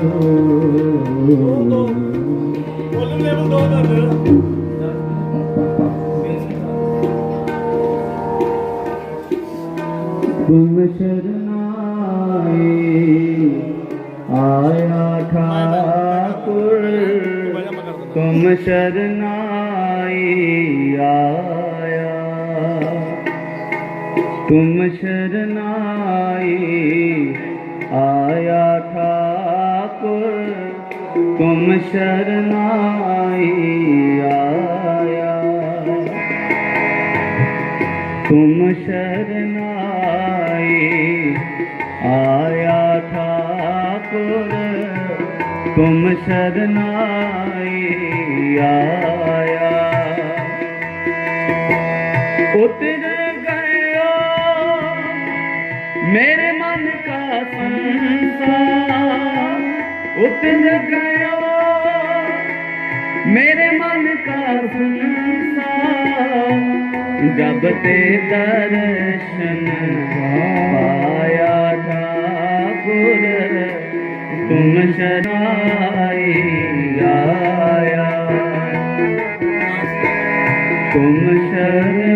Oh, खुद रह गया मेरे मन का संसार उतर गया मेरे मन का संसार जब ते दर्शन पाया ठाकुर तुम शराई आया तुम शरण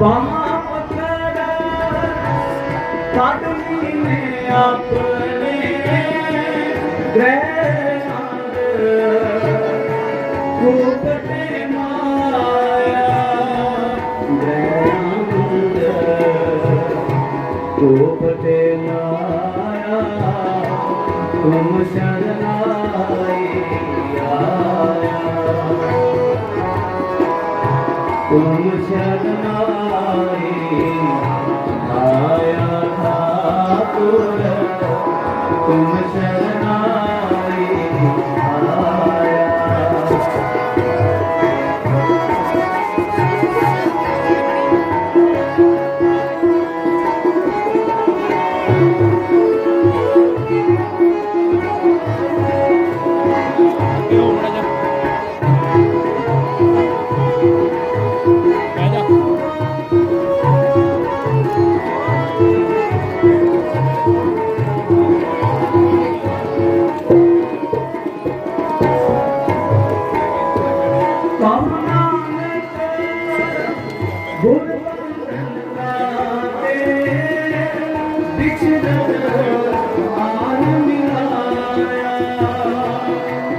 ਬਾਹਾਂ ਪਕੜ ਕੱਢ ਲੀਨੇ ਆਪਣੇ ਗ੍ਰਹਿ Shalai Yaya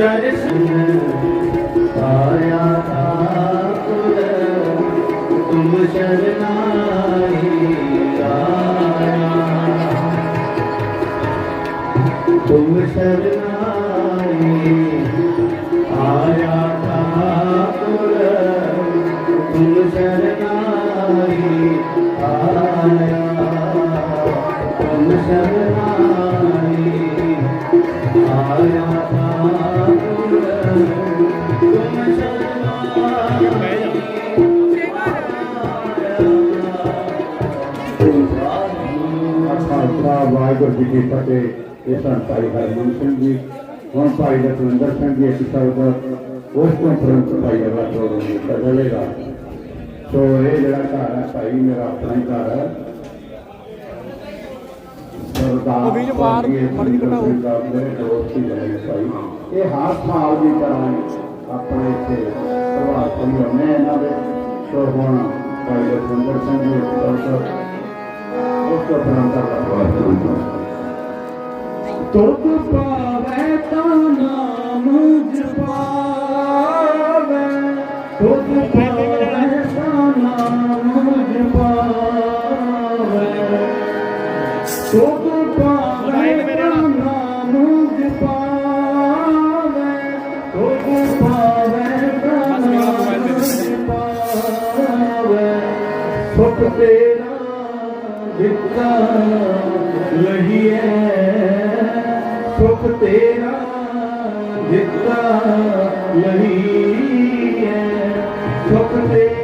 दर्शन आया ਵਾਹਿਗੁਰੂ ਜੀ ਕੀ ਫਤਿਹ ਇਹ ਸਨ ਭਾਈ ਹਰਮਨ ਸਿੰਘ ਜੀ ਹੁਣ ਭਾਈ ਲਖਵਿੰਦਰ ਸਿੰਘ ਜੀ ਇੱਕ ਸ਼ਬਦ ਉਸ ਤੋਂ ਪ੍ਰੰਤ ਭਾਈ ਅਗਲਾ ਪ੍ਰੋਗਰਾਮ ਕਰੇਗਾ ਸੋ ਇਹ ਜਿਹੜਾ ਘਰ ਹੈ ਭਾਈ ਮੇਰਾ ਆਪਣਾ ਹੀ ਘਰ ਹੈ। ਸਰਦਾਰ ਵੀਰ ਬਾਹਰ ਕੇ ਘਟਾਓ। ਮੇਰੇ ਦੋਸਤ ਹੀ ਬਣੇ ਭਾਈ। ਇਹ ਹਰ ਸਾਲ ਦੀ ਤਰ੍ਹਾਂ ਹੀ ਆਪਣੇ ਇੱਥੇ ਪ੍ਰਭਾਤ ਤੋਂ ਹੁੰਦੇ ਇਹਨਾਂ ਦੇ। ਸੋ ਹੁਣ ਭਾਈ ਲਖਵਿੰਦਰ ਸਿੰਘ ਜੀ ਉਸ ਤੋਂ ਪ੍ਰੰਤ ਦਾ ਪ੍ਰਭਾਤ ਤੁਧ ਪਾਵੈ ਤਾਂ ਨਾਮ ਜਪਾਵੈ। ਤੁਧ ਪਾਵੈ ਤਾਂ ਨਾਮ ਜਪਾਵੈ। ਤੁਧ ਪਾਵੈ ਤਾਂ ਨਾਮ। ਜਪਾਵੈ। ਤੁਧ ਪਾਵੈ ਤਾਂ ਨਾਮ ਜਪਾਵੈ। ਸੁਖ ਤੇਰਾ ਦਿੱਤਾ ਲਹੀਐ। ਸੁਖ ਤੇਰਾ ਦਿੱਤਾ ਲਹੀਐ ਸੁਖ ਤੇਰਾ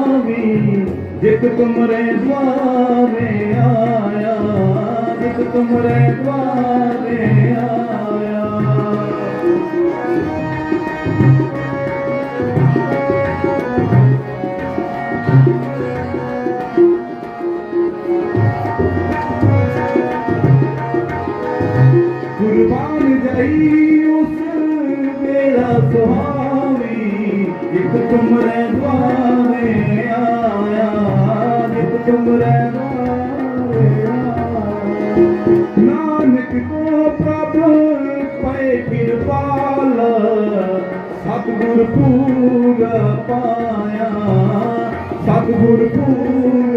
ਆਵੀ ਜਿਤ ਤੁਮਰੇ ਦਵਾਰੇ ਆਇਆ ਜਿਤ ਤੁਮਰੇ ਦਵਾਰੇ ਆਇਆ। ਪੂਰਾ ਪਾਇਆ। ਸਤਿਗੁਰ ਪੂਰਾ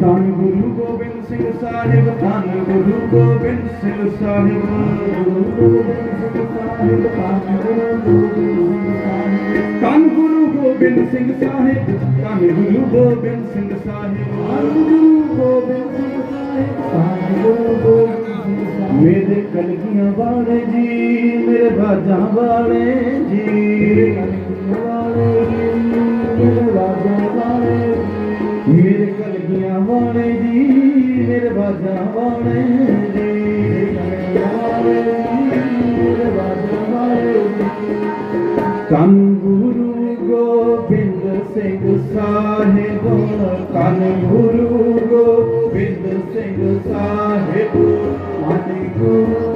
ਧੰਨ ਗੁਰੂ ਗੋਬਿੰਦ ਸਿੰਘ ਸਾਹਿਬ, ਧੰਨ ਗੁਰੂ ਗੋਬਿੰਦ ਸਿੰਘ ਸਾਹਿਬ। ਧੰਨ ਗੁਰੂ ਗੋਬਿੰਦ ਸਿੰਘ ਸਾਹਿਬ, ਧੰਨ ਗੁਰੂ ਗੋਬਿੰਦ ਸਿੰਘ ਸਾਹਿਬ। ਧੰਨ ਗੁਰੂ ਗੋਬਿੰਦ ਸਿੰਘ ਸਾਹਿਬ ਧੰਨ ਗੁਰੂ ਗੋਬਿੰਦ ਸਿੰਘ ਸਾਹਿਬ ਮੇਰੇ ਕਲਗੀਆਂ ਵਾਲੇ ਜੀ, ਮੇਰੇ ਬਾਜਾਂ ਵਾਲੇ ਜੀ। ਮੇਰੇ ਕਲਗੀਆਂ ਵਾਲੇ ਧੰਨ ਗੁਰੂ ਗੋਬਿੰਦ ਸਿੰਘ ਸਾਹਿਬ ਧੰਨ ਗੁਰੂ ਗੋਬਿੰਦ ਸਿੰਘ ਸਾਹਿਬ ਮਨ ਗੁਰੂ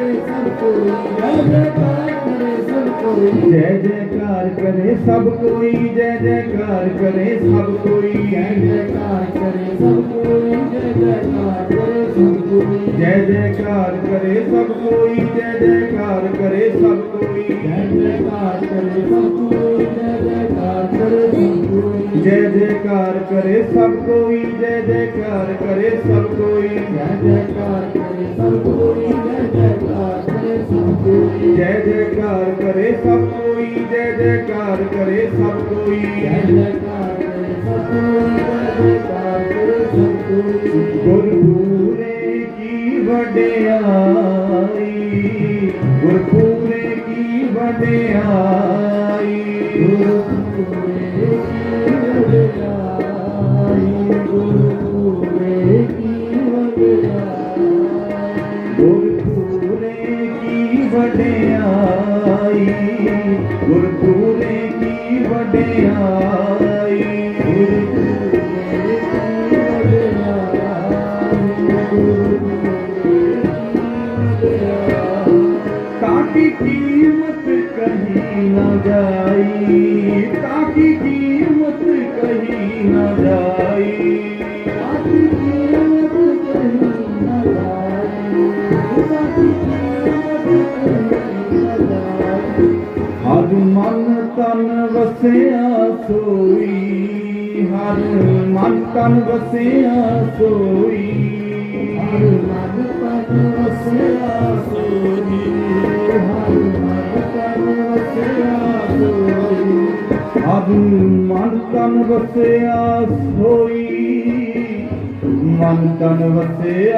ਕਰੇ ਸਭ ਕੋਈ ਜੈ ਜੈਕਾਰ ਕਰੇ ਸਭ ਕੋਈ ਜੈ ਜੈਕਾਰ ਕਰੇ ਸਭ ਕੋਈ ਜੈ ਜੈਕਾਰ ਕਰੇ ਸਭ ਕੋਈ ਜੈ ਜੈਕਾਰ ਕਰੇ ਸਭ ਕੋਈ ਜੈ ਜੈਕਾਰ ਕਰੇ ਸਭ ਕੋਈ ਜੈ ਜੈਕਾਰ ਕਰੇ ਸਭ ਕੋਈ ਜੈ ਜੈਕਾਰ ਕਰੇ ਸਭ ਕੋਈ ਜੈ ਜੈਕਾਰ ਕਰੇ ਸਭ ਕੋਈ ਜੈ ਜੈਕਾਰ ਕਰੇ ਸਭ ਕੋਈ ਜੈ ਜੈਕਾਰ ਕਰੇ ਸਭ ਜੈਕਾਰ ਕਰੇ ਸਭ ਕੋਈ ਜੈ ਜੈਕਾਰ ਕਰੇ ਸਭ ਕੋਈ। ਜੈ ਜੈਕਾਰ ਕਰੇ ਸਭ ਕੋਈ ਜੈ ਜੈਕਾਰ ਕਰੇ ਸਭ ਕੋਈ। ਗੁਰਪੂਰੇ ਕੀ ਵਡਿਆਈ ਗੁਰਪੂਰੇ ਕੀ ਵਡਿਆਈ। ਗੁਰਪੂਰੇ você.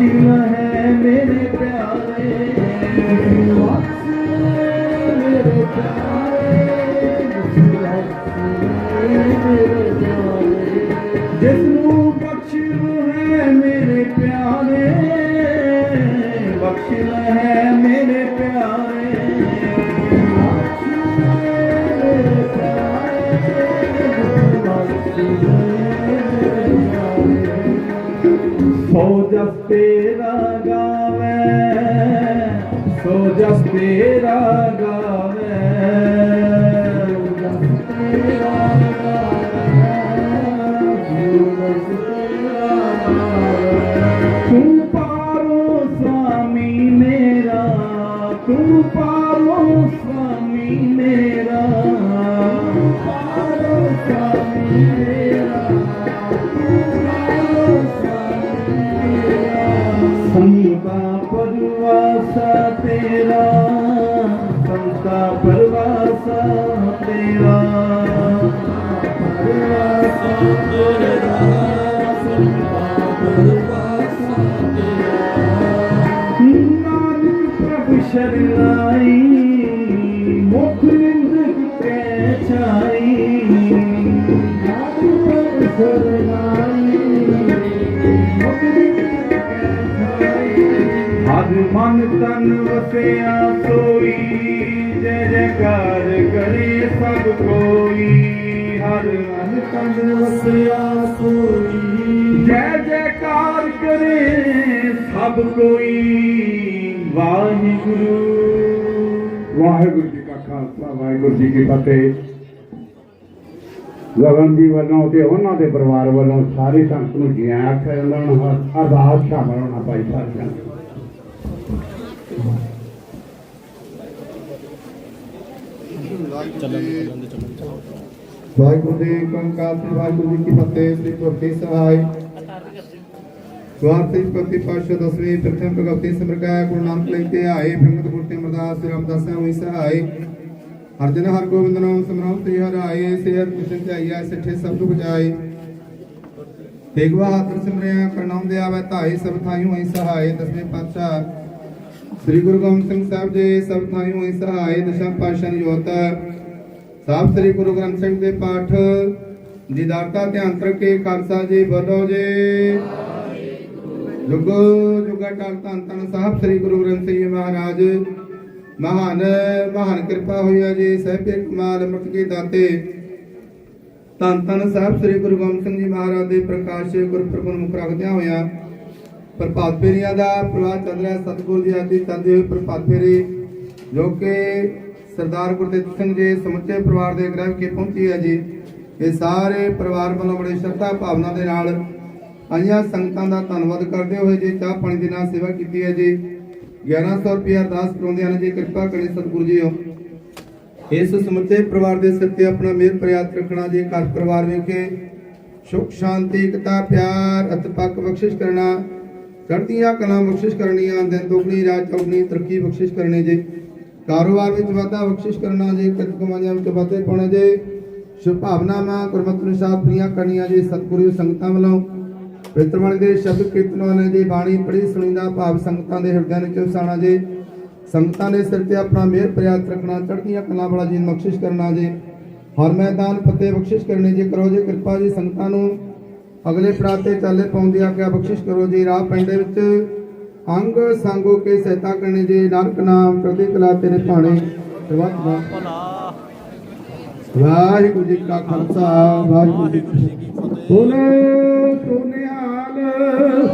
you ਕਰੇ ਸਭ ਕੋਈ ਵਾਹਿਗੁਰੂ। ਵਾਹਿਗੁਰੂ ਜੀ ਕਾ ਖਾਲਸਾ ਵਾਹਿਗੁਰੂ ਜੀ ਕੀ ਫਤਿਹ। ਗਗਨ ਜੀ ਵੱਲੋਂ ਤੇ ਉਹਨਾਂ ਦੇ ਪਰਿਵਾਰ ਵੱਲੋਂ ਸਾਰੀ ਸੰਗਤ ਨੂੰ ਜੀ ਆਇਆਂ ਆਖਿਆ ਜਾਂਦਾ ਹੁਣ ਅਰਦਾਸ ਸ਼ਾਮਲ ਹੋਣਾ ਭਾਈ ਸਾਹਿਬ ਸੰਗਤ ਵਾਹਿਗੁਰੂ ਜੀ ਕਾ ਖਾਲਸਾ ਵਾਹਿਗੁਰੂ ਜੀ ਕੀ ਫਤਿਹ। ਸ੍ਰੀ ਗੁਰਤੀ ਸਹਾਇ ਸਵਾਰਥੀ ਪਤੀ ਪਾਸ਼ਾ ਦਸਵੀਂ ਪ੍ਰਥਮ ਭਗਵਤੀ ਸਮਰਕਾਇ ਗੁਰੂ ਨਾਨਕ ਲੈ ਕੇ ਆਏ ਭਗਤ ਗੁਰਤੇ ਅਮਰਦਾਸ ਸ੍ਰੀ ਰਾਮਦਾਸ ਹੋਈ ਸਹਾਇ ਹਰ ਜਨ ਹਰ ਗੋਬਿੰਦ ਨਾਮ ਸਮਰਾਮ ਤੇ ਹਰ ਆਏ ਸੇ ਹਰ ਕ੍ਰਿਸ਼ਨ ਚਾਈਆ ਸਿੱਠੇ ਸਭ ਦੁਖ ਜਾਏ ਤੇਗਵਾ ਹੱਥ ਸਿਮਰਿਆ ਕਰਨਾਮ ਦੇ ਆਵੇ ਧਾਈ ਸਭ ਥਾਈ ਹੋਈ ਸ੍ਰੀ ਗੁਰੂ ਗੋਬਿੰਦ ਸਿੰਘ ਸਾਹਿਬ ਜੀ ਸਭ ਥਾਈ ਹੋਈ ਸਹਾਇ ਦਸ਼ਮ ਪਾਤਸ਼ਾਹ ਦੀ ਜੋਤ। ਸਾਹਿਬ ਸ੍ਰੀ ਗੁਰੂ ਗ੍ਰੰਥ ਸਾਹਿਬ ਦੇ ਪਾਠ। ਦੀਦਾਰਤਾ ਧਿਆਨ ਰੱਖੇ ਖਾਲਸਾ ਜੀ ਬੋਲੋ ਜੀ। ਜੁਗ ਜੁਗਾ ਟਾਲ ਧੰਨ ਧੰਨ ਸਾਹਿਬ, ਸ੍ਰੀ ਗੁਰੂ ਗ੍ਰੰਥ ਸਾਹਿਬ ਜੀ ਮਹਾਰਾਜ। ਮਹਾਨ ਮਹਾਨ ਕਿਰਪਾ ਹੋਈ ਜੀ, ਸਹਿਬੇ ਕਮਾਲ ਮੁਕਤ ਦਾਤੇ। ਧੰਨ ਧੰਨ ਸਾਹਿਬ, ਸ੍ਰੀ ਗੁਰੂ ਗੋਬਿੰਦ ਸਿੰਘ ਜੀ ਮਹਾਰਾਜ ਦੇ ਪ੍ਰਕਾਸ਼ ਗੁਰਪੁਰਬ ਨੂੰ ਮੁੱਖ ਰੱਖਦਿਆਂ ਹੋਇਆਂ, ਪ੍ਰਭਾਤ ਫੇਰੀਆਂ ਦਾ ਪ੍ਰਵਾਹ ਚੱਲ ਰਿਹਾ, ਸਤਿਗੁਰੂ ਜੀ ਆਦਿ ਚੱਲਦੇ ਹੋਏ ਪ੍ਰਭਾਤ ਫੇਰੀ। ਜੋ ਕਿ ਸਰਦਾਰ ਗੁਰਦੇਵ ਸਿੰਘ ਜੀ ਸਮੁੱਚੇ ਪਰਿਵਾਰ ਦੇ ਗ੍ਰਹਿ ਕੇ ਪਹੁੰਚੀ ਹੈ ਜੀ। ਇਹ ਸਾਰੇ ਪਰਿਵਾਰ ਵੱਲੋਂ ਬੜੇ ਸ਼ਰਧਾ ਭਾਵਨਾ ਦੇ ਨਾਲ ਆਈਆਂ ਸੰਗਤਾਂ ਦਾ ਧੰਨਵਾਦ ਕਰਦੇ ਹੋਏ ਜੀ ਚਾਹ ਪਾਣੀ ਦੇ ਨਾਲ ਸੇਵਾ ਕੀਤੀ ਹੈ ਜੀ। 1100 ਰੁਪਏ ਅਰਦਾਸ ਕਰਾਉਂਦੇ ਹਨ ਜੀ, ਕਿਰਪਾ ਕਰੇ ਸਤਿਗੁਰੂ ਜੀ ਇਸ ਸਮੁੱਚੇ ਪਰਿਵਾਰ ਦੇ ਸਿਰ ਤੇ ਆਪਣਾ ਮਿਹਰ ਪ੍ਰਿਆਤ ਰੱਖਣਾ ਜੀ, ਘਰ ਪਰਿਵਾਰ ਵਿਖੇ ਸੁਖ, ਸ਼ਾਂਤੀ, ਇਕਤਾ, ਪਿਆਰ, ਅਤਪੱਕ ਬਖਸ਼ਿਸ਼ ਕਰਨਾ, ਚੜ੍ਹਦੀਆਂ ਕਲਾਂ ਬਖਸ਼ਿਸ਼ ਕਰਨੀਆਂ, ਦਿਨ ਦੁਗਣੀ, ਰਾਤ ਚੌਗਣੀ, ਤਰੱਕੀ ਬਖਸ਼ਿਸ਼ ਕਰਨੀ ਜੀ। ਕਾਰੋਬਾਰ ਵਿੱਚ ਵਾਧਾ ਬਖਸ਼ਿਸ਼ ਕਰਨਾ ਜੀ, ਕਿਰਤ ਕਮਾਈਆਂ ਵਿੱਚ ਵਾਧੇ ਪਾਉਣੇ ਜੀ। ਸ਼ੁਭਾਵਨਾਵਾਂ ਗੁਰਮਤਿ ਅਨੁਸਾਰ ਪੂਰੀਆਂ ਕਰਨੀਆਂ ਜੀ, ਸਤਿਗੁਰੂ ਸੰਗਤਾਂ ਵੱਲੋਂ। ਪਵਿੱਤਰ ਦੇ ਸ਼ਬਦ ਕੀਰਤਨਾਂ ਨੇ ਬਾਣੀ ਪੜ੍ਹੀ, ਸੁਣੀ ਦਾ ਭਾਵ ਸੰਗਤਾਂ ਦੇ ਹਿਰਦਿਆਂ ਵਿੱਚ ਵਸਾਣਾ ਜੀ। ਸੰਗਤਾਂ ਦੇ ਸਿਰ ਤੇ ਆਪਣਾ ਮਿਹਰ ਪ੍ਰਿਆਤ ਰੱਖਣਾ, ਚੜ੍ਹਦੀਆਂ ਕਲਾਂ ਵਾਲਾ ਜੀ ਬਖਸ਼ਿਸ਼ ਕਰਨਾ ਜੀ। ਹਰ ਮੈਦਾਨ ਫਤਿਹ ਬਖਸ਼ਿਸ਼ ਕਰਨੀ ਜੀ ਕਰੋ ਜੀ ਕਿਰਪਾ ਜੀ, ਸੰਗਤਾਂ ਨੂੰ ਅਗਲੇ ਪੜਾਅ ਤੇ ਚਾਲੇ ਪਾਉਣ ਦੀ ਆਗਿਆ ਬਖਸ਼ਿਸ਼ ਕਰੋ ਜੀ। ਰਾਹ ਪਿੰਡ ਵਿੱਚ ਅੰਗ ਸੰਗੋ ਕੇ ਸਹਾਇਤਾ ਕਰਨੀ ਜੀ। ਨਾਨਕ ਨਾਮ, ਚੜ੍ਹਦੀ ਕਲਾ ਤੇਰੇ ਭਾਣੇ। ਸਰਬੱਤ ਦਾ ਵਾਹਿਗੁਰੂ ਜੀ ਕਾ ਖਾਲਸਾ ਵਾਹਿਗੁਰੂ ਜੀ ਕੀ ਫਤਿਹ। ਬੋਲੇ ਸੋਨਿਹਾਲ